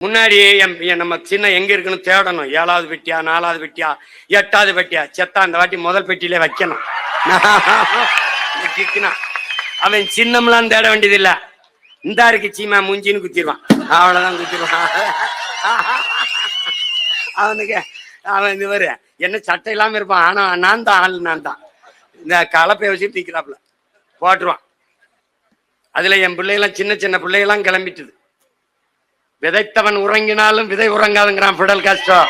முன்னாடி என் என் நம்ம சின்ன எங்க இருக்குன்னு தேடணும். ஏழாவது பெட்டியா நாலாவது பெட்டியா எட்டாவது பெட்டியா? செத்தா அந்த வாட்டி முதல் பெட்டியிலே வைக்கணும். கிக்குனா அவன் சின்னம்லாம் தேட வேண்டியதில்லை. இந்தா இந்த இருக்கு சீமா முஞ்சின்னு குத்திடுவான். அவ்வளவுதான் குத்திடுவான். அவனுக்கு அவன் இது வரு என்ன சட்டை இல்லாம இருப்பான். ஆனா நான் தான் ஆள் நான் தான். இந்த கலப்பைய வச்சு தீக்கிறாப்புல. போட்டுருவான். அதுல என் பிள்ளைகள்லாம் சின்ன சின்ன பிள்ளைகளாம் கிளம்பிட்டுது. விதைத்தவன் உறங்கினாலும் விதை உறங்காதுங்கிறான் பிடல் காஸ்ட்ரோ.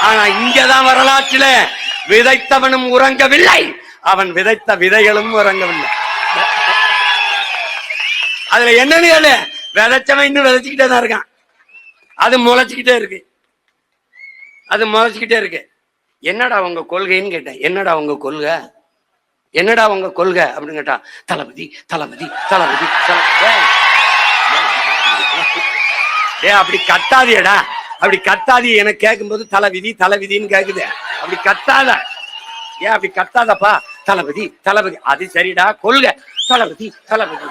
ஆனா இங்கதான் வரலாற்றில விதைத்தவனும் உறங்கவில்லை. அவன் விதைத்த விதைகளும் உறங்கவில்லை. அதுல என்னன்னு கேளு. விதைச்சவன் இன்னும் விதைச்சுக்கிட்டே தான் இருக்கான். அது முளைச்சுக்கிட்டே இருக்கு. அது முளைச்சுக்கிட்டே இருக்கு. என்னடா உங்க கொள்கைன்னு கேட்டேன். என்னடா உங்க கொள்கை? என்னடா உங்க கொள்கை? அப்படின்னு கேட்டா தளபதி தளபதி தளபதி தளபதி. ஏ அப்படி கத்தாதியடா அப்படி கத்தாதி எனக்கு கேட்கும்போது தளபதி தளபதின்னு கேக்குது. அப்படி கத்தாத. ஏன் அப்படி கத்தாதப்பா. தளபதி தளபதி. அது சரிடா கொள்க. தளபதி தளபதி.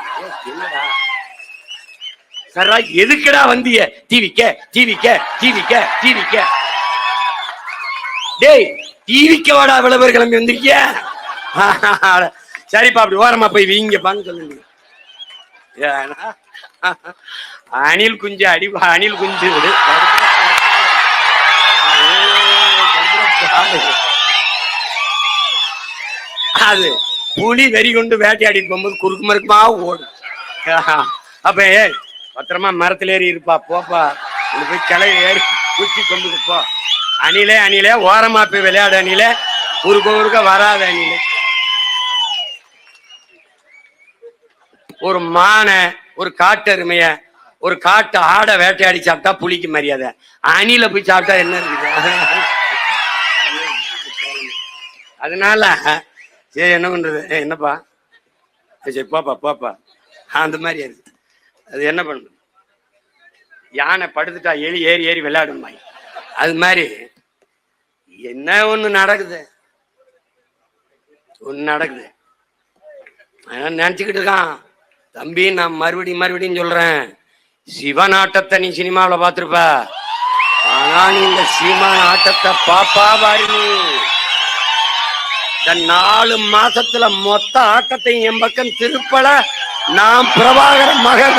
என்னடா? சரா எதுக்குடா வந்திய? டிவிக்க டிவிக்க டிவிக்க டிவிக்க. டேய் டிவிக்க வாடா இவ்வளவு கிளம்பி வந்திருக்கிய. சரிப்பா அப்படி ஓரமா போய் வீங்கப்பான்னு சொல்லுங்க. ஏன்னா, அணில் குஞ்சு அடி அணில் குஞ்சு விடு. அது புலி வெறி கொண்டு வேட்டையாடி போகும்போது குறுக்கு மறுக்குமா ஓடும். அப்ப ஏ பத்திரமா மரத்துல ஏறி இருப்பா போப்பா. இது போய் கிளை ஏறி குச்சி கொண்டு போ. அணிலே அணிலே ஓரமா போய் விளையாடு அணிலே. குறுக்க குறுக்க வராது அணிலே. ஒரு மானை ஒரு காட்டெருமையை ஒரு காட்டு ஆடை வேட்டையாடி சாப்பிட்டா புளிக்கு மரியாதை. அணில போய் சாப்பிட்டா என்ன இருக்குது? அதனால சரி என்ன பண்றது? என்னப்பா? சரி பாப்பா போப்பா. அந்த மாதிரி இருக்கு. அது என்ன பண்ணுது யானை படுத்துட்டா எலி ஏறி ஏறி விளையாடுமா அது மாதிரி என்ன ஒண்ணு நடக்குது? ஒண்ணு நடக்குது. அவன் நினைச்சுக்கிட்டு இருக்கான். தம்பி நான் மறுபடியும் மறுபடியும் சொல்றேன். சிவன் ஆட்டத்தை நீ சினிமாவில் பார்த்துருப்ப. ஆனா நீ இந்த சிவன் ஆட்டத்தை பாப்பா பாரு நீ. இந்த நாலு மாசத்துல மொத்த ஆட்டத்தையும் என் பக்கம் திருப்பல. நான் பிரபாகர மகன்